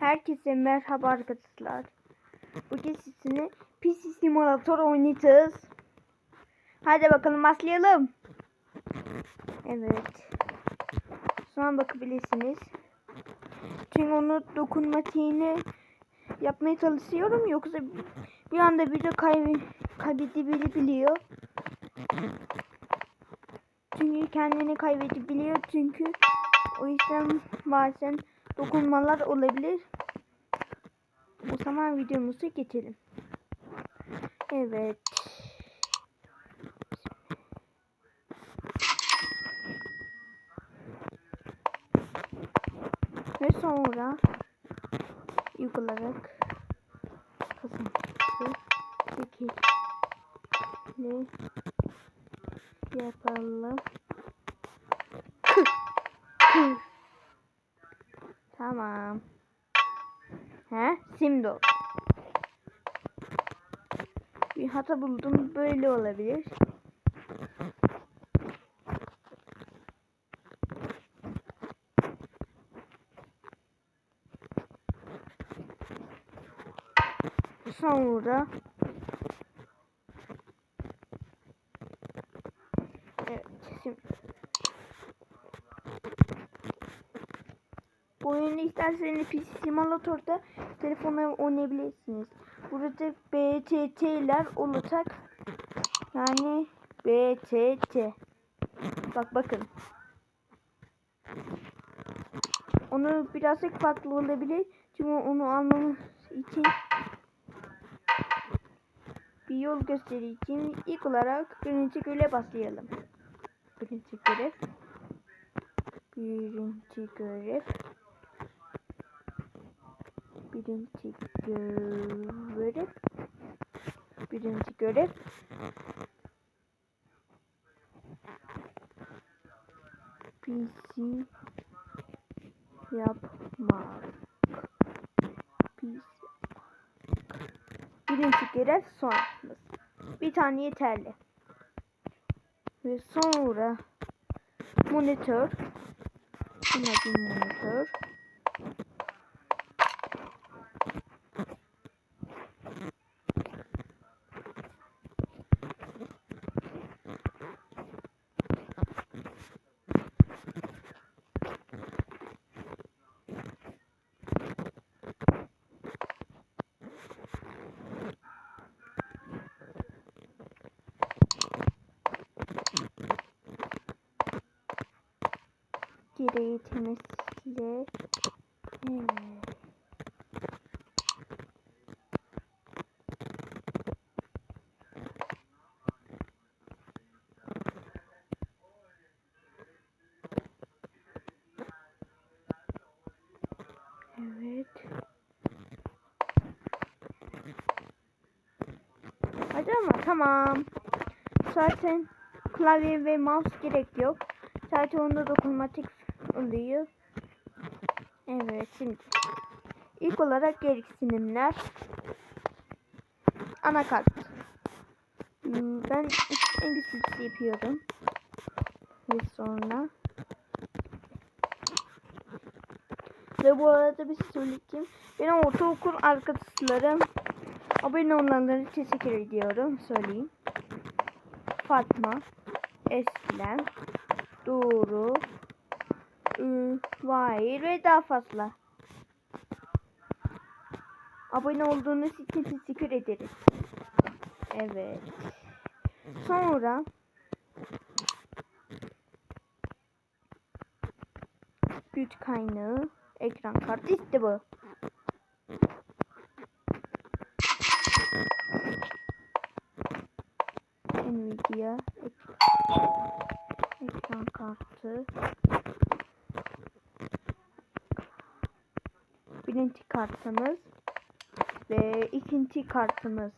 Herkese merhaba arkadaşlar. Bugün sizinle PC Simulator oynayacağız. Hadi bakalım başlayalım. Evet. Sonra bakabilirsiniz. Çünkü onu dokunmatiğini yapmaya çalışıyorum. Yoksa bir anda video kayb kaybedebiliyor. Çünkü kendini kaybedebiliyor. Çünkü o yüzden bazen dokunmalar olabilir. O zaman videomuzu geçelim. Evet. Ve sonra ilk olarak kazanmıştı. Şekilli yapalım. Tamam. He? Simdo. Bir hata buldum. Böyle olabilir. Sonra Evet, şimdi Bu oyunu isterseniz PC Simulator'da telefonla oynayabilirsiniz. Burada BTT'ler olacak. Yani BTT. Bak bakın. Onu birazcık farklı olabilir. Çünkü onu almamız için bir yol göstereceğim. İlk olarak birinci göle başlayalım. Birinci görev. Birinci görev. Birinci görev. Birinci görev. PC yapmak. PC. Birinci görev sonrasımız. Bir tane yeterli. Ve sonra monitör. Buna bir monitör. Gereği temizle. Evet. Evet. Hadi ama tamam. Zaten klavye ve mouse gerek yok. Sadece onda dokunmatik oluyor. Evet şimdi. İlk olarak gereksinimler. Anakart. Hmm, Ben en güçlüsü yapıyorum. Ve sonra. Ve bu arada bir şey söyleyeyim. Benim ortaokul arkadaşlarım abone olanları teşekkür ediyorum. Söyleyeyim. Fatma, Eslem, Doğru, Vahir ve daha fazla. Abone olduğunuz için teşekkür ederiz. Evet. Sonra güç kaynağı ekran kartı işte bu. Nvidia ek- ekran kartı birinci kartımız ve ikinci kartımız.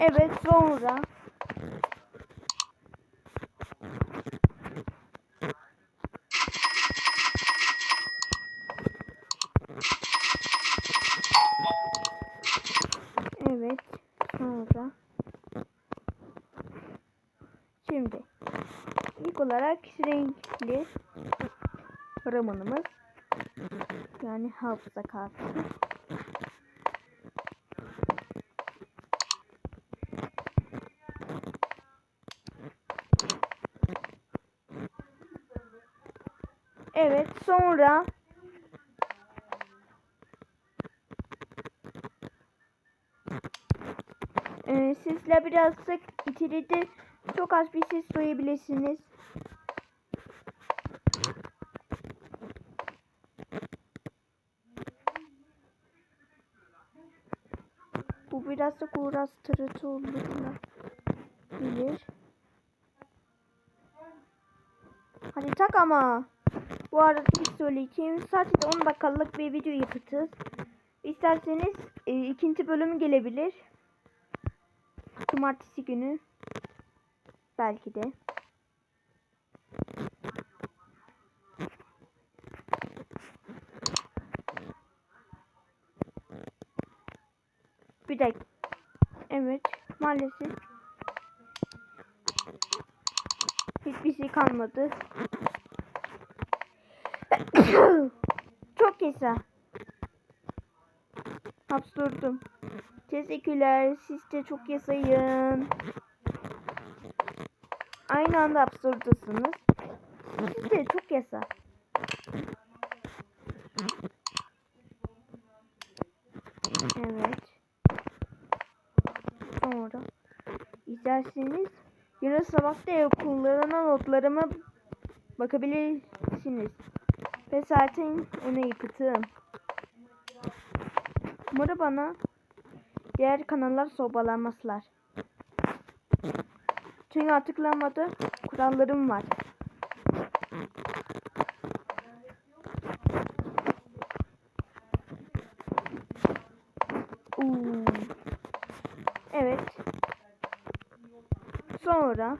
Evet sonra Evet. Sonra. Şimdi. İlk olarak renkli ramanımız. Yani hafıza kartı. Evet sonra Ee, sesler biraz sık çok az bir ses duyabilirsiniz. Bu biraz da uğraştırıcı olabilir. Hadi tak ama. Bu arada bir söyleyeyim. Sadece 10 dakikalık bir video yapacağız. İsterseniz e, ikinci bölüm gelebilir. Cumartesi günü. Belki de. Dakika. Evet. Maalesef. Hiçbir şey kalmadı. Çok kısa. Hapsurdum. Teşekkürler. Siz de çok yasayın. Aynı anda hapsurdasınız. Siz de çok yasa. Evet. Sonra isterseniz yarın sabah da okullarına notlarıma bakabilirsiniz. Ve zaten onu yıkıtım. Umarım bana diğer kanallar sobalanmazlar. Çünkü artık lambada kurallarım var. Oo. Evet. Sonra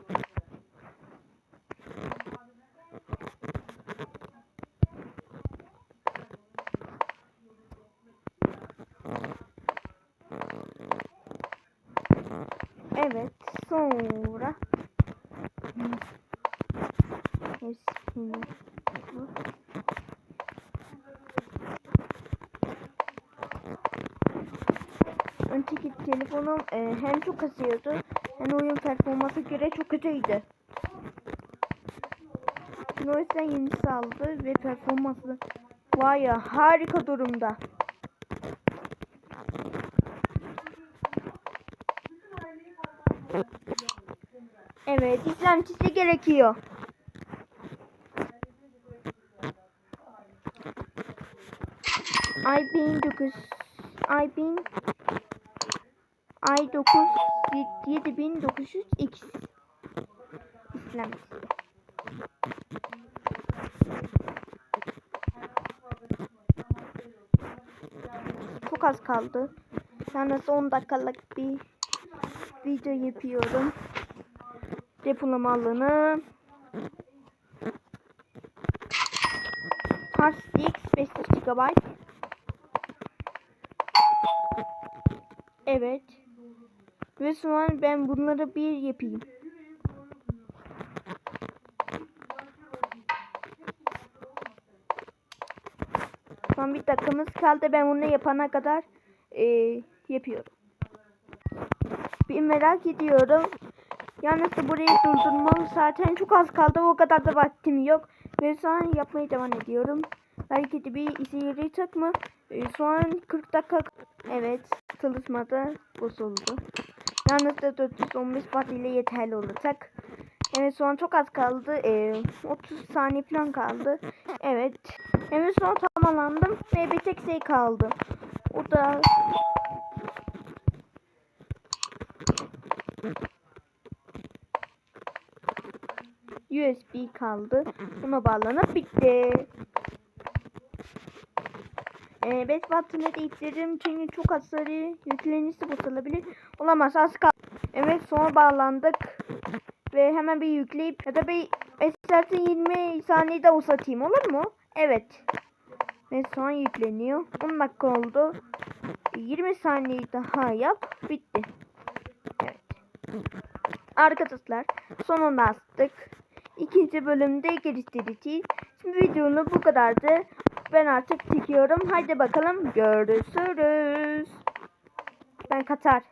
Evet. Sonra Hepsini. Önceki telefonum e, hem çok kasıyordu hem oyun performansı göre çok kötüydü. Yüzden yenisi aldı ve performansı vay ya harika durumda. Evet, işlemcisi gerekiyor. i1009 i1000 i9 7900X işlemcisi. Çok az kaldı. Yalnız 10 dakikalık bir video yapıyorum. Depolama alanı. Hard disk 500 GB. Evet. Ve an ben bunları bir yapayım. Son bir dakikamız kaldı. Ben bunu yapana kadar e, yapıyorum. Bir merak ediyorum. Yalnız da burayı durdurmam zaten çok az kaldı. O kadar da vaktim yok. Ve şu an yapmaya devam ediyorum. Belki de bir işe yarayacak mı? Ee, şu an 40 dakika. Evet. Çalışmada bozuldu. Yalnız da 415 watt ile yeterli olacak. Evet an çok az kaldı. Ee, 30 saniye falan kaldı. Evet. Evet an tamamlandım. Ve bir tek şey kaldı. O da USB kaldı. Buna bağlanıp bitti. Ee, 5 wattını değiştirdim çünkü çok hasarı yüklenisi bozulabilir. Olamaz az kaldı. Evet sonra bağlandık. Ve hemen bir yükleyip ya da bir istersen 20 saniyede uzatayım olur mu? Evet. Ve sonra yükleniyor. 10 dakika oldu. 20 saniye daha yap. Bitti. Evet. Arkadaşlar sonuna astık. İkinci bölümde geliştireceğiz. Şimdi videonun bu kadardı. Ben artık çekiyorum. Haydi bakalım görüşürüz. Ben Katar.